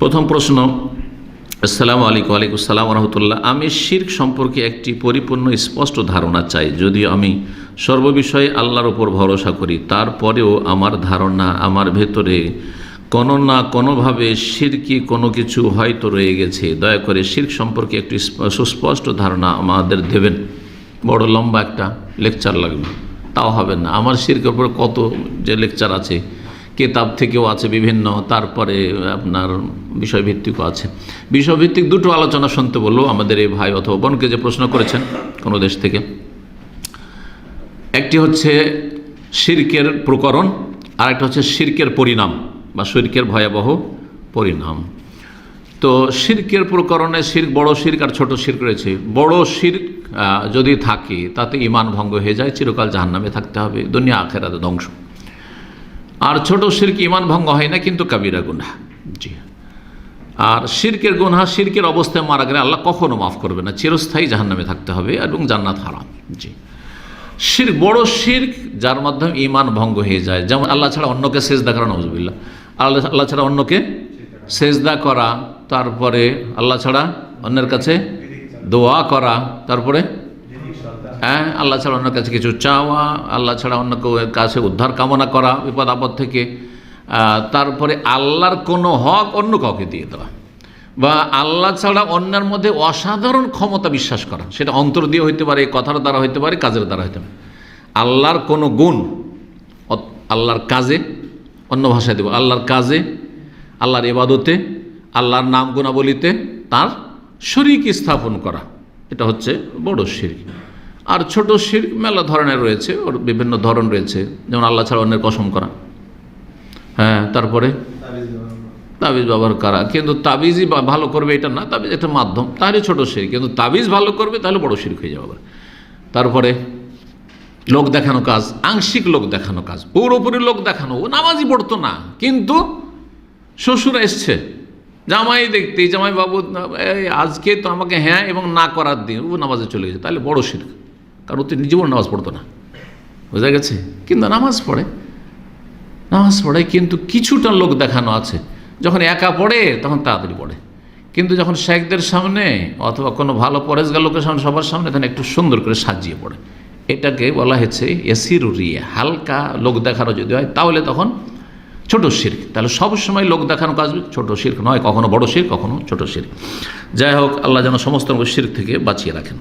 প্রথম প্রশ্ন, আসসালামু আলাইকুম আলাইকুম সালাম রহমতুল্লাহ। আমি শির্ক সম্পর্কে একটি পরিপূর্ণ স্পষ্ট ধারণা চাই। যদিও আমি সর্ববিষয়ে আল্লাহর উপর ভরসা করি, তারপরেও আমার ধারণা আমার ভেতরে কোনো না কোনোভাবে শিরকি কোনো কিছু হয়তো রয়ে গেছে। দয়া করে শির্ক সম্পর্কে একটি সুস্পষ্ট ধারণা আমাদের দেবেন। বড় লম্বা একটা লেকচার লাগবে। তাও হবে না। আমার শির্কের উপর কত যে লেকচার আছে কেতাব থেকেও আছে বিভিন্ন, তারপরে আপনার বিষয়ভিত্তিকও আছে। বিষয়ভিত্তিক দুটো আলোচনা শুনতে বলল আমাদের এই ভাই অথবা বোনকে যে প্রশ্ন করেছেন কোনো দেশ থেকে। একটি হচ্ছে শির্কের প্রকরণ আর একটা হচ্ছে শির্কের পরিণাম বা শির্কের ভয়াবহ পরিণাম। তো শির্কের প্রকরণে শির্ক বড় শির্ক আর ছোট শির্ক রয়েছে। বড় শির্ক যদি থাকে, তাতে ইমান ভঙ্গ হয়ে যায়, চিরকাল জাহান্নামে থাকতে হবে, দুনিয়া আখেরাতে ধ্বংস। আর ছোট শির্ক ইমান ভঙ্গ হয় না কিন্তু কাবিরা গুনাহ। জি। আর শির্কের গুনাহ শির্কের অবস্থায় মারা গেলে আল্লাহ কখনো মাফ করবে না চিরস্থায়ী জাহান্নামে থাকতে হবে এবং জান্নাত হারাম। জি। শির বড় শির্ক যার মাধ্যমে ইমান ভঙ্গ হয়ে যায় যেমন আল্লাহ ছাড়া অন্যকে সেজদা করা নজবিল্লা আল্লাহ আল্লাহ ছাড়া অন্যকে সেজদা করা তারপরে আল্লাহ ছাড়া অন্যের কাছে দোয়া করা তারপরে হ্যাঁ? আল্লাহ ছাড়া অন্যের কাছে কিছু চাওয়া, আল্লাহ ছাড়া অন্য কাছে উদ্ধার কামনা করা বিপদ আপদ থেকে তারপরে আল্লাহর কোনো হক অন্য কাউকে দিয়ে দেওয়া। বা আল্লাহ ছাড়া অন্যের মধ্যে অসাধারণ ক্ষমতা বিশ্বাস করা, সেটা অন্তর দিয়ে হইতে পারে, কথার দ্বারা হইতে পারে, কাজের দ্বারা হইতে পারে। আল্লাহর কোনো গুণ আল্লাহর কাজে, অন্য ভাষায় দেব, আল্লাহর কাজে, আল্লাহর ইবাদতে, আল্লাহর নাম গুণাবলিতে তার শরিক স্থাপন করা। এটা হচ্ছে বড় শির্ক। আর ছোট শির্ক মেলা ধরনের রয়েছে, ওর বিভিন্ন ধরন রয়েছে। যেমন আল্লাহ ছাড়া অন্যের কসম করা। হ্যাঁ তারপরে? তাবিজ ব্যবহার করা। কিন্তু তাবিজই ভালো করবে এটা না, তাবিজ একটা মাধ্যম। তাহলে ছোট শির কিন্তু তাবিজ ভালো করবে, তাহলে বড় শির হয়ে যাবে। তারপরে? লোক দেখানো কাজ, আংশিক লোক দেখানো কাজ। পুরোপুরি লোক দেখানো। ও নামাজই পড়তো না। কিন্তু শ্বশুর এসছে। জামাই দেখতে জামাই বাবু আজকে তো আমাকে হ্যাঁ এবং না করার দিন। ও নামাজে চলে গেছে। তাহলে বড় শির কারণ ও তো জীবন নামাজ পড়তো না। বোঝা গেছে? কিন্তু নামাজ পড়ে। নামাজ পড়ে, কিন্তু কিছুটা লোক দেখানো আছে। যখন একা পড়ে, তখন তাড়াতাড়ি পড়ে। কিন্তু যখন শেখদের সামনে অথবা কোনো ভালো পরেজগা লোকের সামনে, সবার সামনে, তখন একটু সুন্দর করে সাজিয়ে পড়ে। এটাকে বলা হয়েছে এসিরুরিয়া হালকা লোক দেখানো যদি হয়, তাহলে তখন ছোট শির্ক। তাহলে সব সময় লোক দেখানো কাজ ছোট শির্ক নয়, কখনো বড় শির্ক, কখনো ছোট শির্ক। যাই হোক, আল্লাহ যেন সমস্ত শির্ক থেকে বাঁচিয়ে রাখেন।